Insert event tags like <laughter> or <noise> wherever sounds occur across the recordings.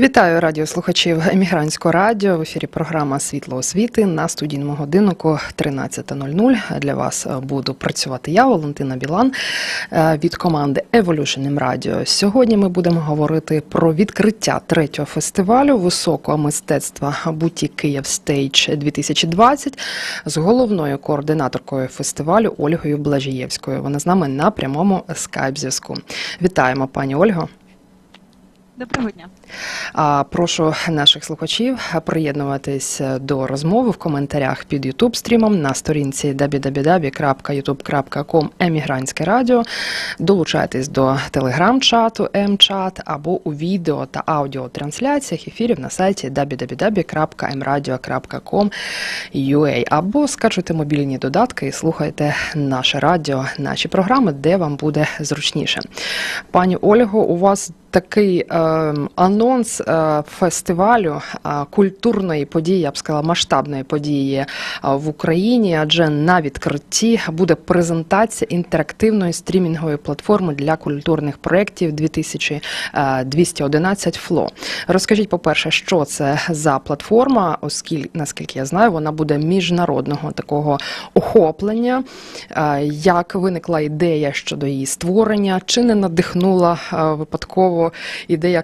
Вітаю радіослухачів Емігрантського радіо. В ефірі програма Світло освіти на студійному годиннику 13.00. Для вас буду працювати я, Валентина Білан, е, від команди Evolution Radio. Сьогодні ми будемо говорити про відкриття третього фестивалю високого мистецтва Буті Київ Стейдж 2020 з головною координаторкою фестивалю Ольгою Блажієвською. Вона з нами на прямому скайп-зв'язку. Вітаємо, пані Ольго. Доброго дня. Прошу наших слухачів приєднуватись до розмови в коментарях під youtube стрімом на сторінці www.youtube.com Емігрантське радіо. Долучайтесь до телеграм-чату МЧАТ або у відео та аудіотрансляціях ефірів на сайті www.mradio.com.ua або скачуйте мобільні додатки і слухайте наше радіо, наші програми, де вам буде зручніше. Пані Ольго, у вас такий е, анонс е, фестивалю е, культурної події, я б сказала, масштабної події е, в Україні, адже на відкритті буде презентація інтерактивної стрімінгової платформи для культурних проєктів 2211 ФЛО. Розкажіть, по-перше, що це за платформа, оскільки, наскільки я знаю, вона буде міжнародного такого охоплення. Як виникла ідея щодо її створення, чи не надихнула випадково ідея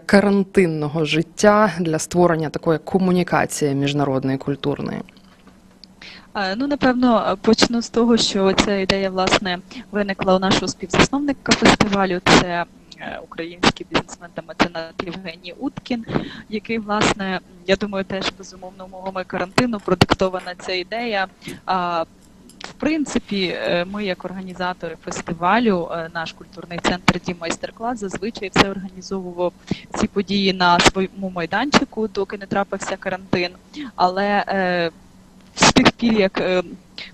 карантинного життя для створення такої комунікації міжнародної культурної? Е, Ну, напевно, почну з того, що ця ідея власне виникла у нашого співзасновника фестивалю. Це е, український бізнесмен та меценат Євгеній Уткін, який, власне, я думаю, теж безумовно умовами карантину продиктована ця ідея. В принципі, е, ми, як організатори фестивалю, е, наш культурний центр Дім майстер-клас зазвичай все організовував ці події на своєму майданчику, доки не трапився карантин. Але е, з тих пір, як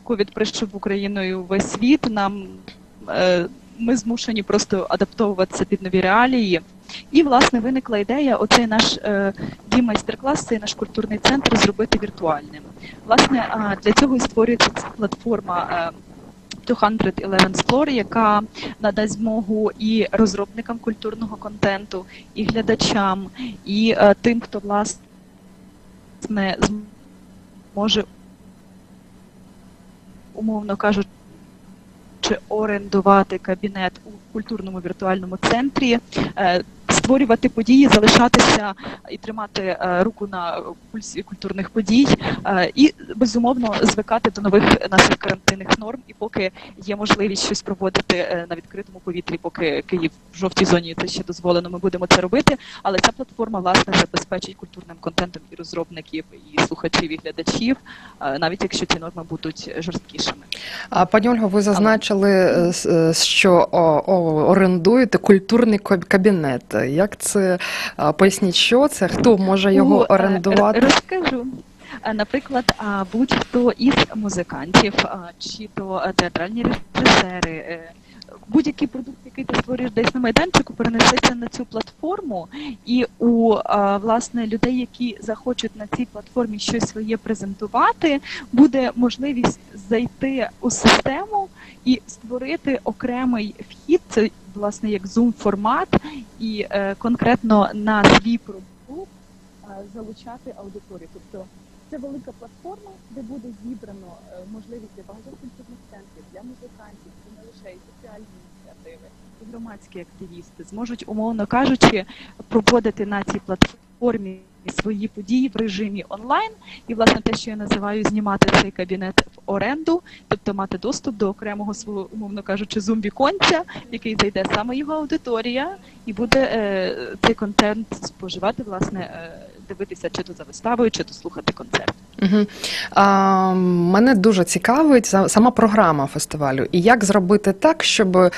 ковід прийшов Україною весь світ, нам ми змушені просто адаптовуватися під нові реалії. І власне виникла ідея оцей наш е, дім майстер-клас, цей наш культурний центр зробити віртуальним. Власне, для цього і створюється ця платформа. е, 211 Floor, яка надасть змогу і розробникам культурного контенту, і глядачам, і е, тим, хто власне зможе умовно кажучи, орендувати кабінет у культурному віртуальному центрі, е, створювати події, залишатися і тримати е, руку на пульсі культурних подій, е, і безумовно звикати до нових наших карантинних норм. І поки є можливість щось проводити е, на відкритому повітрі, поки Київ в жовтій зоні це ще дозволено, ми будемо це робити. Але ця платформа власне забезпечить культурним контентом і розробників, і слухачів, і глядачів, навіть якщо ці норми будуть жорсткішими. А пані Ольго, ви зазначили, що орендуєте культурний кабінет. Як це поясніть, що це? Хто може його Ну, е, орендувати? Розкажу. Е, Наприклад, будь-хто із музикантів, чи то е, театральні режисери, е, будь-який продукт, який ти створюєш десь на майданчику, перенесеться на цю платформу, і у власне людей, які захочуть на цій платформі щось своє презентувати, буде можливість зайти у систему і створити окремий вхід. Це власне як Zoom формат, і е, конкретно на свій продукт залучати аудиторію. Тобто це велика платформа, де буде зібрано е, можливість для багатьох культурних центрів, для музикантів, лише і соціальні ініціативи, і громадські активісти зможуть, умовно кажучи, проводити на цій платформі свої події в режимі онлайн. І власне те, що я називаю знімати цей кабінет в оренду, тобто мати доступ до окремого свого, умовно кажучи, зумбі-конця, який зайде саме його аудиторія, і буде е, цей контент споживати, власне, е, дивитися чи то за виставою, чи то слухати концерт. Угу. А, мене дуже цікавить сама програма фестивалю. І як зробити так, щоб ем,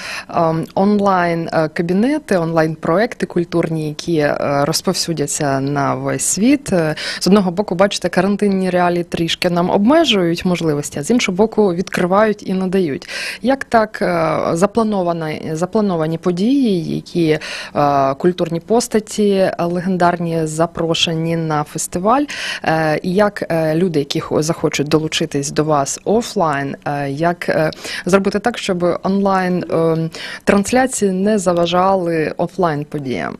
онлайн е, кабінети, онлайн проекти культурні, які е, розповсюдяться на весь світ, е, з одного боку, бачите, карантинні реалії трішки нам обмежують можливості, а з іншого боку, відкривають і надають. Як так е, заплановані, заплановані події, які е, культурні постаті е, легендарні запрошені ні на фестиваль. Е, і як е, люди, які захочуть долучитись до вас офлайн, е, як зробити так, щоб онлайн трансляції не заважали офлайн подіям?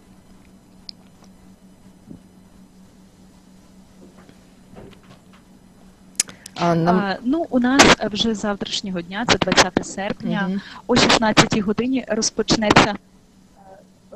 Нам... а, ну, у нас вже з завтрашнього дня, це 20 серпня, mm о 16 годині розпочнеться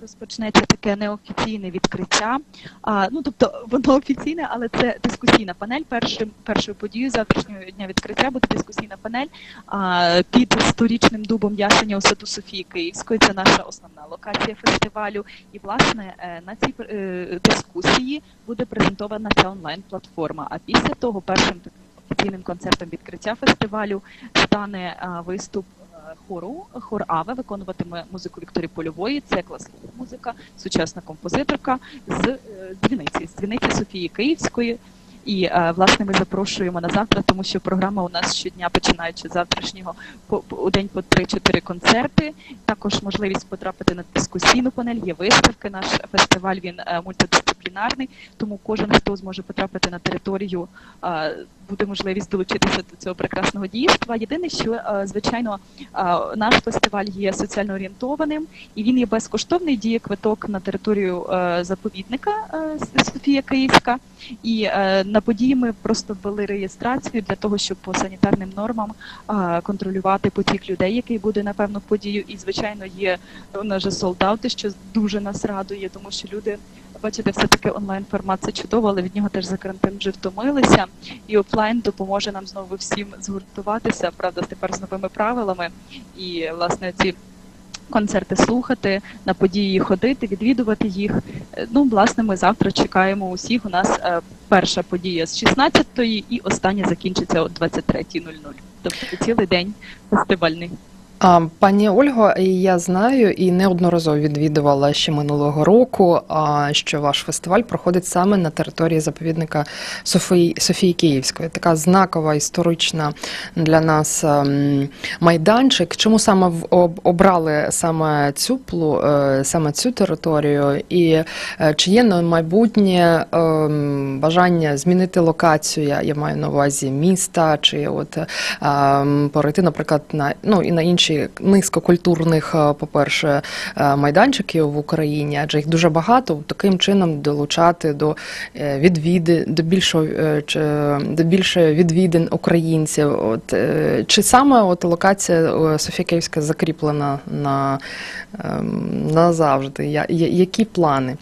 Розпочнеться таке неофіційне відкриття. А, ну тобто воно офіційне, але це дискусійна панель. Першим першою подією завтрашнього дня відкриття буде дискусійна панель а, під сторічним дубом ясеня у саду Софії Київської. Це наша основна локація фестивалю. І власне е, на цій е, дискусії буде презентована ця онлайн-платформа. А після того першим офіційним концертом відкриття фестивалю стане виступ хору. Хор Аве виконуватиме музику Вікторії Польової. Це класна музика, сучасна композиторка з е, дзвіниці, з дзвіниці Софії Київської. І е, власне ми запрошуємо на завтра, тому що програма у нас щодня, починаючи з завтрашнього, по, по у день по 3-4 концерти. Також можливість потрапити на дискусійну панель. Є виставки. Наш фестиваль він е, мультидисциплінарний, тому кожен, хто зможе потрапити на територію, е, буде можливість долучитися до цього прекрасного дійства. Єдине, що звичайно наш фестиваль є соціально орієнтованим і він є безкоштовний. Діє квиток на територію заповідника Софія Київська. І е, на події ми просто ввели реєстрацію для того, щоб по санітарним нормам контролювати потік людей, який буде на певну подію. І звичайно є у нас же солдати, що дуже нас радує, тому що люди. Бачите, все таки онлайн формат це чудово, але від нього теж за карантин вже втомилися. І офлайн допоможе нам знову всім згуртуватися, правда, тепер з новими правилами. І власне ці концерти слухати, на події ходити, відвідувати їх. Е, Ну, власне, ми завтра чекаємо усіх. У нас е, перша подія з 16-ї і остання закінчиться о 23.00. Тобто цілий день фестивальний. Пані Ольго, я знаю і неодноразово відвідувала ще минулого року, що ваш фестиваль проходить саме на території заповідника Софії, Софії Київської. Така знакова історична для нас ем, майданчик. Чому саме обрали саме цю плу, е, саме цю територію? І е, чи є на майбутнє ем, бажання змінити локацію? Я, я маю на увазі міста, чи от ем, перейти, наприклад, на ну і на інші низькокультурних, е, по-перше, е, майданчиків в Україні, адже їх дуже багато. Таким чином долучати до е, відвіди, до більшого до більше відвідин українців. От чи саме от локація Софія закріплена на ем, назавжди? Я- Які плани?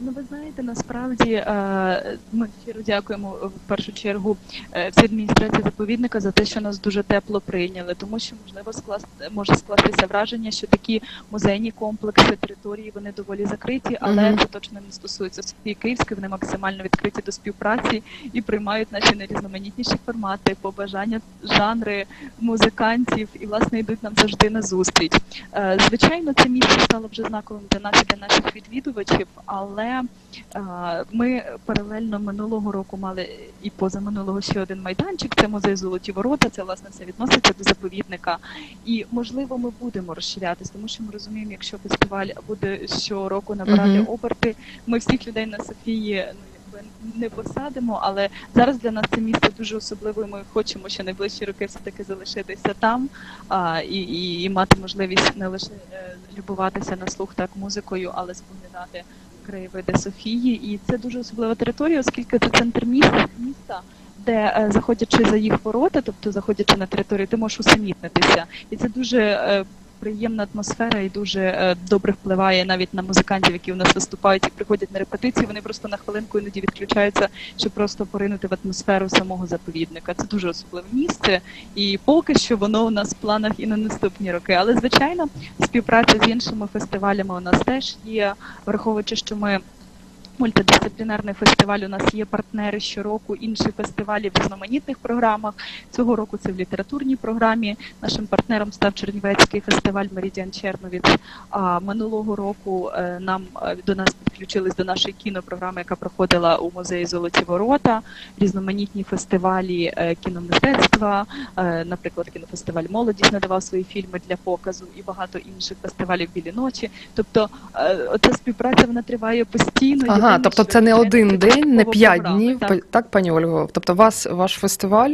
Ну, ви знаєте, насправді е, ми щиро дякуємо в першу чергу е, всій адміністрації заповідника за те, що нас дуже тепло прийняли, тому що можливо скласти може скластися враження, що такі музейні комплекси території вони доволі закриті, але Мгм. це точно не стосується Софії Київської. Вони максимально відкриті до співпраці і приймають наші найрізноманітніші формати, побажання, жанри музикантів і власне йдуть нам завжди на зустріч. Е, Звичайно, це місце стало вже знаковим для нас і для наших відвідувачів, але е, ми паралельно минулого року мали і позаминулого ще один майданчик. Це музей Золоті Ворота. Це власне все відноситься до заповідника. І можливо, ми будемо розширятись, тому що ми розуміємо, якщо фестиваль буде щороку набирати Мгм. оберти, ми всіх людей на Софії ну якби не посадимо. Але зараз для нас це місце дуже особливе. і Ми хочемо ще найближчі роки все таки залишитися там а, і, і, і мати можливість не лише е, любуватися на слух так музикою, але споглядати краєвиди Софії. І це дуже особлива територія, оскільки це центр міста, міста. Де е, заходячи за їх ворота, тобто заходячи на територію, ти можеш усамітнитися, і це дуже е, приємна атмосфера і дуже е, добре впливає навіть на музикантів, які у нас виступають і приходять на репетиції. Вони просто на хвилинку іноді відключаються, щоб просто поринути в атмосферу самого заповідника. Це дуже особливе місце, і поки що воно у нас в планах і на наступні роки. Але звичайно, співпраця з іншими фестивалями у нас теж є, враховуючи, що ми. Мультидисциплінарний фестиваль у нас є партнери щороку, інші фестивалі в різноманітних програмах. Цього року це в літературній програмі. Нашим партнером став Чернівецький фестиваль Меридіан Черновіц. А минулого року е, нам е, до нас підключились до нашої кінопрограми, яка проходила у музеї Золоті Ворота, різноманітні фестивалі е, кіномистецтва, наприклад, кінофестиваль Молодість надавав свої фільми для показу і багато інших фестивалів білі ночі. Тобто оця співпраця вона триває постійно. Ага, Єдине, тобто це не один день, не п'ять днів, так. так, пані Ольго? Тобто вас ваш фестиваль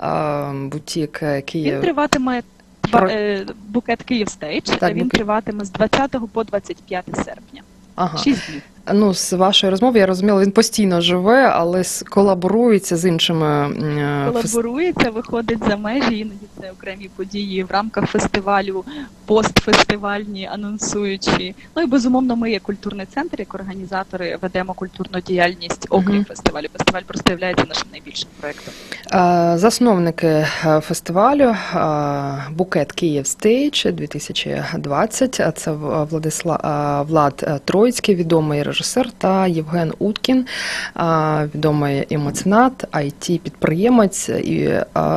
е, бутік Київ. Він триватиме Про- е, букет Київ стейдж. Так, Він букет. триватиме з 20 по 25 серпня. Ага. 6 днів. Ну, з вашої розмови я розуміла, він постійно живе, але колаборується з іншими е, колаборується, виходить за межі, іноді це окремі події в рамках фестивалю, постфестивальні, анонсуючі. Ну і безумовно, ми як культурний центр, як організатори ведемо культурну діяльність окрім Мгм. фестивалю. Фестиваль просто є нашим найбільшим проектом. Е, Засновники е, фестивалю Букет Київ Стейдж 2020. Е, Це В- Владисла е, Влад е, Троїцький, відомий режисер, та Євген Уткін, відомий і меценат, it підприємець. І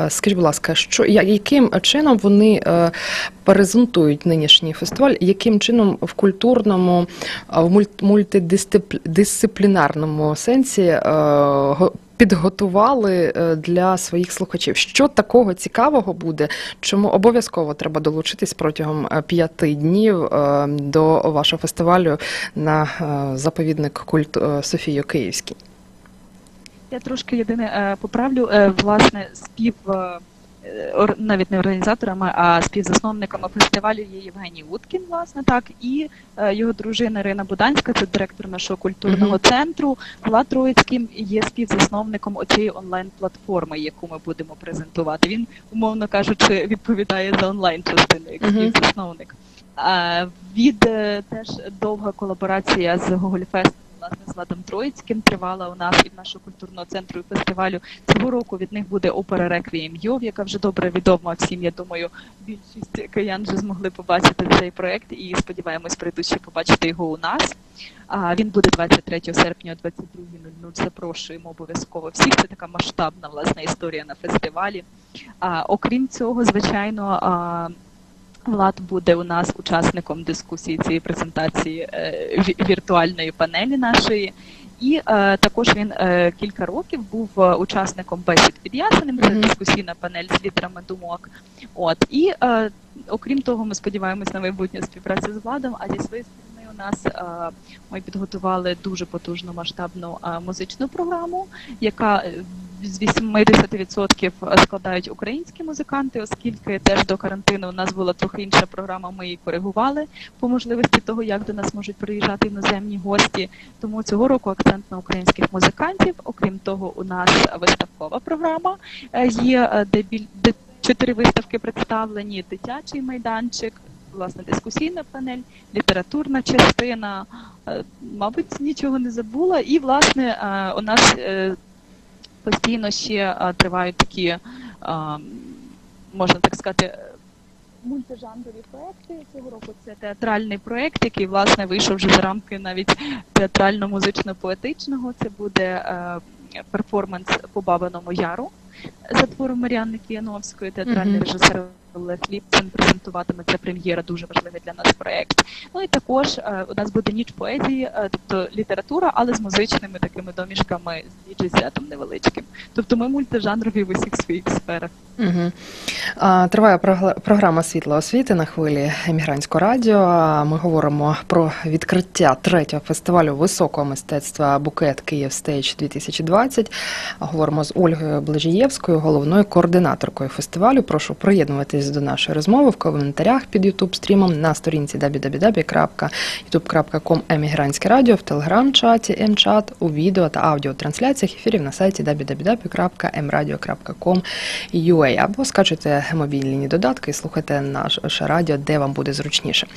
скажіть, будь ласка, що яким чином вони е, презентують нинішній фестиваль? Яким чином в культурному, в мультидисциплінарному сенсі е, підготували е, для своїх слухачів. Що такого цікавого буде? Чому обов'язково треба долучитись протягом е, п'яти днів е, до вашого фестивалю на заповідник культ Софію Київський? Я трошки єдине поправлю. Власне, спів навіть не організаторами, а співзасновниками фестивалю є Євгеній Уткін, власне, так, і е, його дружина Ірина Буданська, це директор нашого культурного Мгм. центру. Влад Троїцький є співзасновником оцієї онлайн-платформи, яку ми будемо презентувати. Він, умовно кажучи, відповідає за онлайн частину як співзасновник. А, від е, теж довга колаборація з Гогольфестом, власне, з Владом Троїцьким тривала у нас і в нашого культурного центру і фестивалю. Цього року від них буде опера Реквієм Йов, яка вже добре відома всім. Я думаю, більшість киян вже змогли побачити цей проект і сподіваємось, прийдуть ще побачити його у нас. А він буде 23 серпня о 22.00. Запрошуємо обов'язково всіх. Це така масштабна власна історія на фестивалі. А, окрім цього, звичайно. Влад буде у нас учасником дискусії цієї презентації е, віртуальної панелі нашої. І е, також він е, кілька років був е, учасником бесід під ясенем, це дискусійна панель з літерами думок. От і е, окрім того, ми сподіваємось на майбутню співпрацю з владом. А зі своєї нас е, ми підготували дуже потужну масштабну е, музичну програму, яка е, з 80% складають українські музиканти, оскільки теж до карантину у нас була трохи інша програма. Ми її коригували по можливості того, як до нас можуть приїжджати іноземні гості. Тому цього року акцент на українських музикантів. Окрім того, у нас виставкова програма є, де біль чотири виставки представлені: дитячий майданчик. Власне, дискусійна панель, літературна частина, е, мабуть, нічого не забула. І, власне, е, у нас е, постійно ще тривають такі, можна так сказати, мультижанрові проекти. Цього року це театральний проект, який власне вийшов вже за рамки навіть театрально-музично-поетичного. Це буде перформанс по Бабиному Яру за твором Маріанни Кіяновської, театральний Мгм. режисер Олег Ліпцин презентуватиме це прем'єра, дуже важливий для нас проект. Ну і також е, у нас буде ніч поезії, е, тобто література, але з музичними такими домішками з діджей-сетом невеличким. Тобто ми мультижанрові в усіх своїх сферах. Угу. Триває програма Світла освіти на хвилі Емігрантського радіо. Ми говоримо про відкриття третього фестивалю високого мистецтва Букет Київ Стейдж 2020. Говоримо з Ольгою Блажієвською, головною координаторкою фестивалю. Прошу приєднуватись до нашої розмови в коментарях під youtube стрімом на сторінці www.youtube.com Емігрантське радіо в телеграм-чаті МЧАТ у відео та аудіотрансляціях ефірів на сайті www.mradio.com.ua або скачуйте мобільні додатки і слухайте наше радіо, де вам буде зручніше.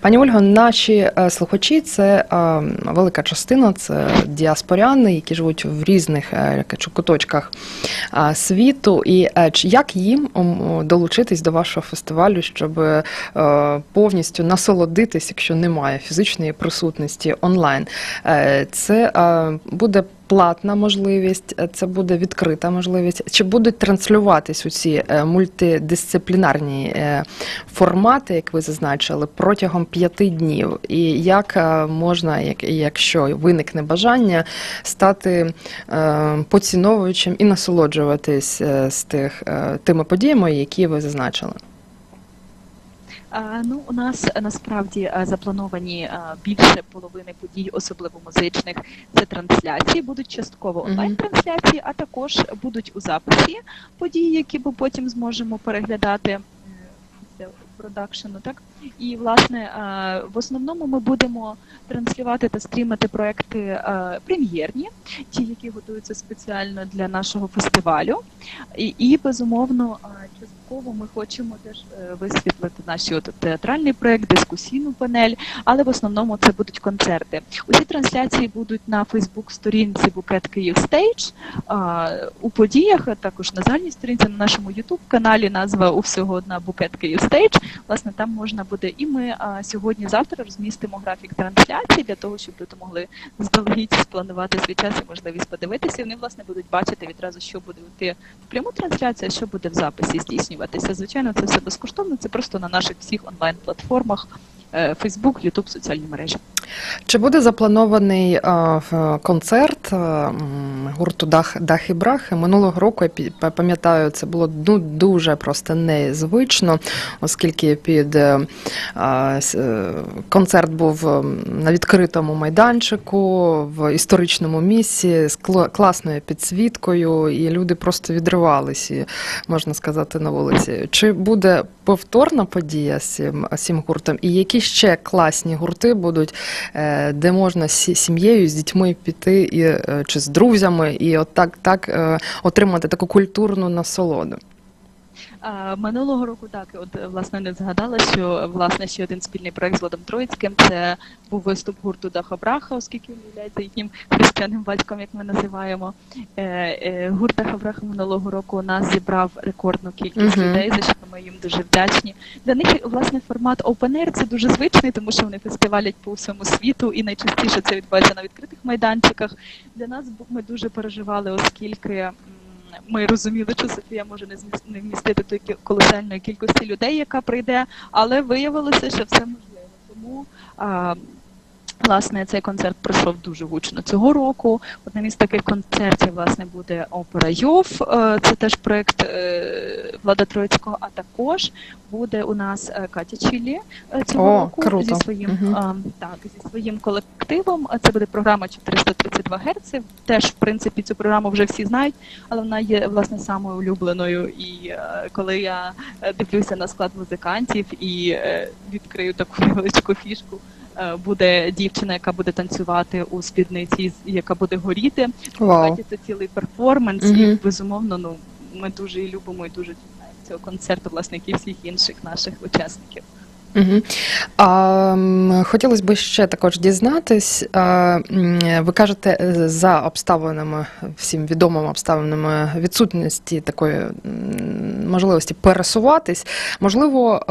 Пані Ольго, наші е, слухачі це е, велика частина, це діаспоряни, які живуть в різних е, куточках світу. І як їм долучитись до вашого фестивалю, щоб е, повністю насолодитись, якщо немає фізичної присутності онлайн? Е, Це е, буде платна можливість, е, це буде відкрита можливість. Чи будуть транслюватись у ці е, мультидисциплінарні е, формати, як ви зазначили, протягом п'яти днів? І як можна, якщо виникне бажання, стати поціновуючим і насолоджуватись з тих тими подіями, які ви зазначили? Ну, у нас е, насправді е, заплановані е, більше половини подій, особливо музичних. Це трансляції, будуть частково онлайн-трансляції, а також будуть у записі події, які ми потім зможемо переглядати продакшену. Так І власне в основному ми будемо транслювати та стрімити проекти прем'єрні, ті, які готуються спеціально для нашого фестивалю. І, і безумовно, е, ми хочемо теж е, висвітлити наші от театральний проект, дискусійну панель, але в основному це будуть концерти. Усі трансляції будуть на Фейсбук-сторінці Букет Київ Стейдж. У подіях а також на загальній сторінці на нашому Ютуб каналі назва у всього одна Букет Київ Стейдж. Власне, там можна буде і ми сьогодні-завтра розмістимо графік трансляції для того, щоб люди могли заздалегідь спланувати свій час і можливість подивитися. Вони власне будуть бачити відразу, що буде в пряму трансляцію, а що буде в записі здійснюватися. Звичайно, це все безкоштовно. Це просто на наших всіх онлайн-платформах. е, Facebook, YouTube, соціальні мережі. Чи буде запланований е, концерт е, гурту Дах, Дах і Брахи? Минулого року я пам'ятаю, це було ну, дуже просто незвично, оскільки під концерт був на відкритому майданчику в історичному місці з кла- класною підсвіткою, і люди просто відривалися, можна сказати, на вулиці. Чи буде повторна подія з цим, цим гуртом? І які ще класні гурти будуть, е, де можна з сі- сім'єю, з дітьми піти і, е, чи з друзями, і от так, так е, отримати таку культурну насолоду? Минулого року так, от е, власне не згадала, що власне ще один спільний проект з Владом Троїцьким. Це був виступ гурту Дахабраха, оскільки він є їхнім хрещеним батьком, як ми називаємо. Е, е, Гурт Дахабраха минулого року у нас зібрав рекордну кількість Мгм. людей, за що ми їм дуже вдячні. Для них власне формат Open Air це дуже звичний, тому що вони фестивалять по всьому світу, і найчастіше це відбувається на відкритих майданчиках. Для нас ми дуже переживали, оскільки. Ми розуміли, що Софія може не вмістити тої колосальної кількості людей, яка прийде, але виявилося, що все можливо. Тому власне цей концерт пройшов дуже гучно цього року. Одним із таких концертів власне буде опера Йов. Е, Це теж проект е, Влада Троїцького. А також буде у нас е, Катя Чілі цього О, року круто. зі своїм а, так зі своїм колективом. Це буде програма 432 Гц. Теж в принципі цю програму вже всі знають, але вона є власне самою улюбленою. І коли я дивлюся на склад музикантів і відкрию таку <laughs> невеличку фішку. Е, Буде дівчина, яка буде танцювати у спідниці, яка буде горіти. Wow. Це цілий перформанс, і безумовно, ну ми дуже любимо і дуже цього концерту, власне, як і всіх інших наших учасників. Угу. А, хотілося б ще також дізнатись. А, ви кажете, е, за обставинами, всім відомими обставинами відсутності такої можливості пересуватись, можливо,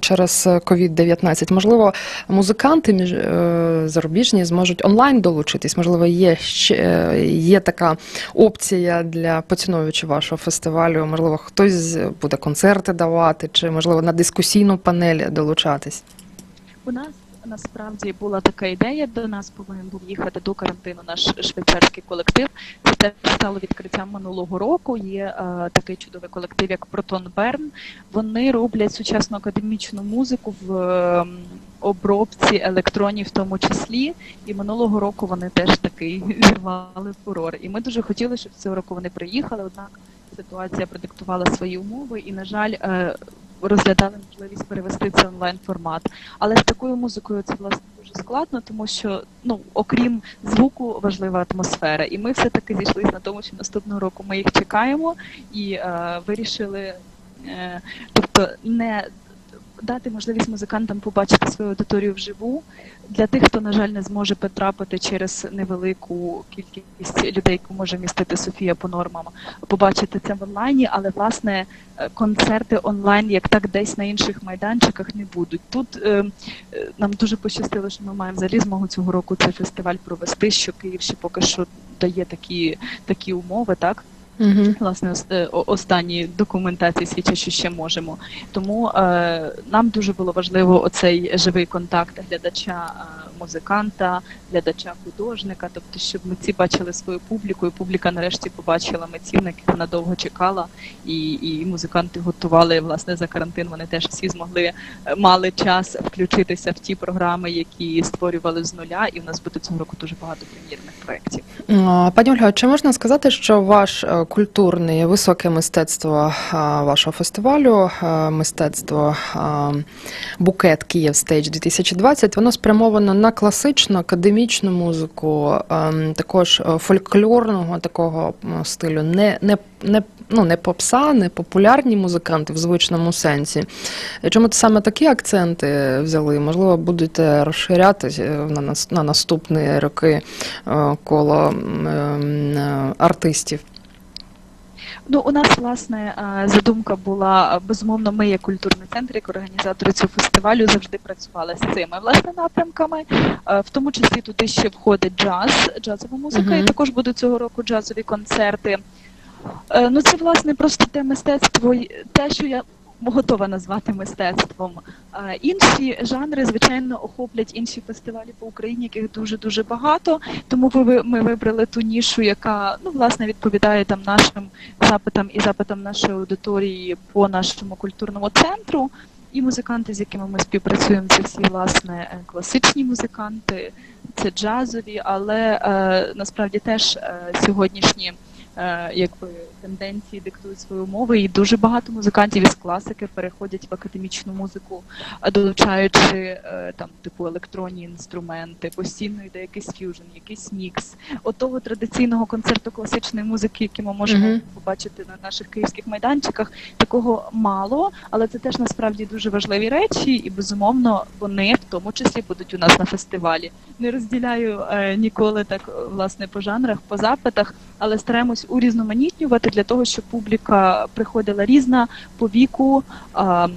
через COVID-19, можливо, музиканти е, зарубіжні зможуть онлайн долучитись. Можливо, є ще е, є така опція для поціновувачів вашого фестивалю. Можливо, хтось буде концерти давати, чи можливо на дискусійну панель долучатись. У нас насправді була така ідея. До нас повинен був їхати до карантину наш швейцарський колектив. Це теж стало відкриттям минулого року. Є е, такий чудовий колектив, як Протон Берн. Вони роблять сучасну академічну музику в е, обробці електронів, в тому числі. І минулого року вони теж такий <laughs> зірвали фурор. І ми дуже хотіли, щоб цього року вони приїхали. Однак ситуація продиктувала свої умови, і на жаль. е, Розглядали можливість перевести це онлайн формат, але з такою музикою це власне дуже складно, тому що ну окрім звуку важлива атмосфера. І ми все таки зійшлися на тому, що наступного року ми їх чекаємо і е, вирішили, е, тобто не дати можливість музикантам побачити свою аудиторію вживу для тих, хто на жаль не зможе потрапити через невелику кількість людей, яку може містити Софія по нормам, побачити це в онлайні, але власне е, концерти онлайн, як так десь на інших майданчиках, не будуть. Тут е, е, нам дуже пощастило, що ми маємо взагалі змогу цього року цей фестиваль провести. Що Київ ще поки що дає такі, такі умови, так Угу. власне е, останні документації свідчать, що ще можемо. Тому е, нам дуже було важливо оцей живий контакт глядача е, музиканта, глядача, художника. Тобто, щоб митці бачили свою публіку, і публіка нарешті побачила митців, на яких вона довго чекала, і, і музиканти готували власне за карантин. Вони теж всі змогли е, мали час включитися в ті програми, які створювали з нуля. І в нас буде цього року дуже багато прем'єрних проєктів. Пані Ольга, чи можна сказати, що ваш е, культурний високе мистецтво вашого фестивалю, е, мистецтво Букет Київ Стейдж 2020, воно спрямовано на класичну академічну музику, ем, також е, фольклорного такого стилю, не, не, не, ну, не попса, не популярні музиканти в звичному сенсі. Чому саме такі акценти взяли? Можливо, будете розширяти е, на, на наступні роки е, коло м, е, артистів. Ну, у нас власне е, задумка була безумовно. Ми, як культурний центр, як організатори цього фестивалю, завжди працювали з цими власне напрямками. Е, В тому числі туди ще входить джаз, джазова музика, Мгм. і також будуть цього року джазові концерти. Е, Ну, це власне просто те мистецтво, те, що я готова назвати мистецтвом. Е, Інші жанри, звичайно, охоплять інші фестивалі по Україні, яких дуже дуже багато. Тому ми вибрали ту нішу, яка ну власне відповідає там нашим запитам і запитам нашої аудиторії по нашому культурному центру. І музиканти, з якими ми співпрацюємо, це всі власне е, класичні музиканти, це джазові, але е, насправді теж е, сьогоднішні якби тенденції диктують свої умови, і дуже багато музикантів із класики переходять в академічну музику, а долучаючи е, там типу електронні інструменти, постійно йде якийсь ф'южн, якийсь мікс. От того традиційного концерту класичної музики, який ми можемо Мгм. побачити на наших київських майданчиках, такого мало, але це теж насправді дуже важливі речі, і безумовно вони в тому числі будуть у нас на фестивалі. Не розділяю е, ніколи так е, власне по жанрах, по запитах, але стараємось урізноманітнювати для того, щоб публіка приходила різна по віку. А,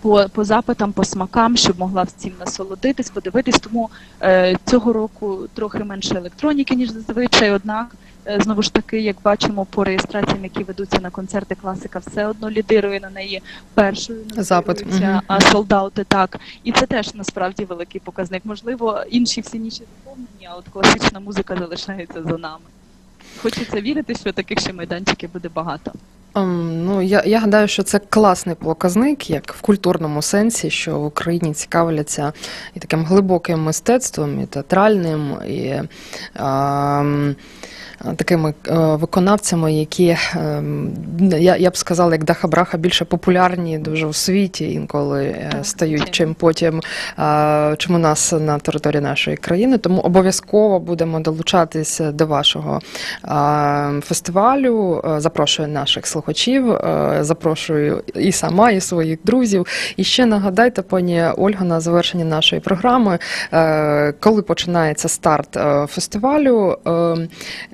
по, по запитам, по смакам, щоб могла всім насолодитись, подивитись. Тому е, цього року трохи менше електроніки, ніж зазвичай. Однак, е, знову ж таки, як бачимо по реєстраціям, які ведуться на концерти, класика все одно лідирує на неї першою Запит, а солдати так. І це теж насправді великий показник. Можливо, інші всі ніші заповнені, а от класична музика залишається за нами. Хочеться вірити, що таких ще майданчиків буде багато. Um, Ну, я, я гадаю, що це класний показник, як в культурному сенсі, що в Україні цікавляться і таким глибоким мистецтвом, і театральним, і ем, такими е, виконавцями, які ем, я, я б сказала, як Даха Браха більше популярні дуже у світі, інколи е, Так, стають, чим потім е, чим у нас на території нашої країни. Тому обов'язково будемо долучатися до вашого е, фестивалю. Е, Запрошую наших слухачів, е, запрошую і сама, і своїх друзів. І ще нагадайте, пані Ольга, на завершенні нашої програми, е, коли починається старт е, фестивалю, е,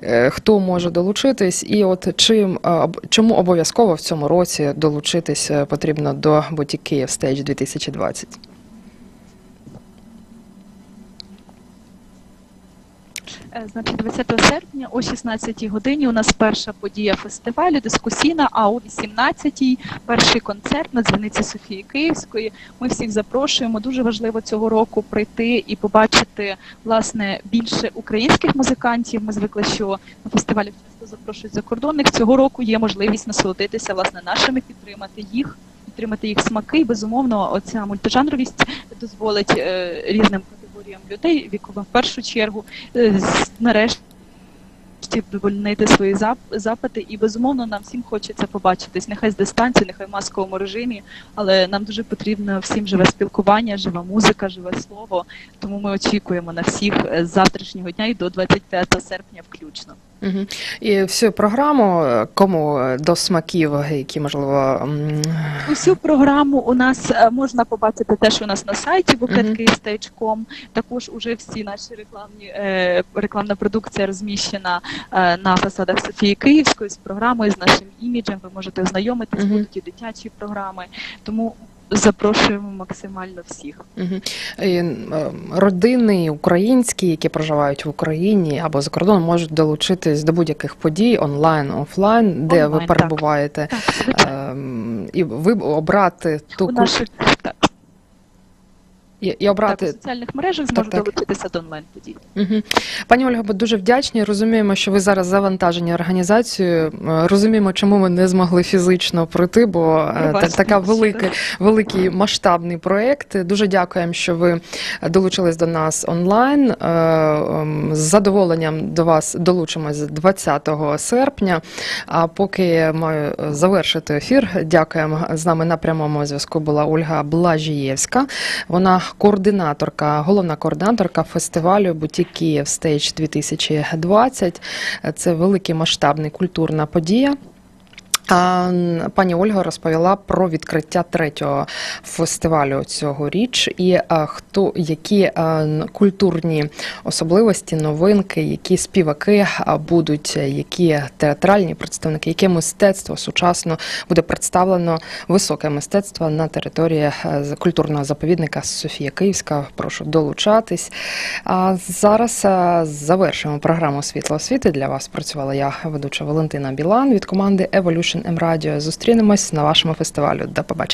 е, хто може долучитись, і от чим е, чому обов'язково в цьому році долучитись е, потрібно до Буті Київ Stage 2020? Е, Значить, 20 серпня о 16 годині у нас перша подія фестивалю, дискусійна, а о 18-й перший концерт на дзвіниці Софії Київської. Ми всіх запрошуємо. Дуже важливо цього року прийти і побачити власне більше українських музикантів. Ми звикли, що на фестивалях часто запрошують закордонних. Цього року є можливість насолодитися власне нашими, підтримати їх. Підтримати їх смаки, і безумовно, оця мультижанровість дозволить е, різним категоріям людей, віковим в першу чергу, е, нарешті вдовольнити свої запити. І безумовно нам всім хочеться побачитись, нехай з дистанції, нехай в масковому режимі, але нам дуже потрібно всім живе спілкування, жива музика, живе слово. Тому ми очікуємо на всіх з завтрашнього дня і до 25 серпня включно. Угу. І всю програму, е, кому е, до смаків, які можливо. Усю програму у нас е, можна побачити теж у нас на сайті Мгм. buketkidstage.com. Також уже всі наші рекламні е, рекламна продукція розміщена е, на фасадах Софії Київської з програмою, з нашим іміджем. Ви можете ознайомитись, Мгм. будуть і дитячі програми. Тому запрошуємо максимально всіх. Угу. І, родини українські, які проживають в Україні або за кордоном, можуть долучитись до будь-яких подій онлайн, офлайн, де ви Онлайн, ви перебуваєте, Так, ем, і ви обрати ту У наших так. І, і обрати Так, у соціальних мережах зможуть так. долучитися до онлайн подій. Угу. Пані Ольга, ми дуже вдячні. Розуміємо, що ви зараз завантажені організацією. Е, Розуміємо, чому ми не змогли фізично пройти, бо е, та, така щиро. великий, великий масштабний проєкт. Дуже дякуємо, що ви долучились до нас онлайн. Е, ем, З задоволенням до вас долучимось 20 серпня. А поки я маю завершити ефір, дякуємо. З нами на прямому зв'язку була Ольга Блажієвська. Вона координаторка, головна координаторка фестивалю Бутік Київ Стейдж 2020. Це великий масштабний культурна подія. Пані Ольга розповіла про відкриття третього фестивалю цього річ і хто які культурні особливості, новинки, які співаки будуть, які театральні представники, яке мистецтво сучасно буде представлено високе мистецтво на території е, культурного заповідника Софія Київська. Прошу долучатись. А зараз е, завершуємо програму Світло освіти. Для вас працювала я, ведуча Валентина Білан від команди Evolution Radio. Зустрінемось на вашому фестивалю. До побачення.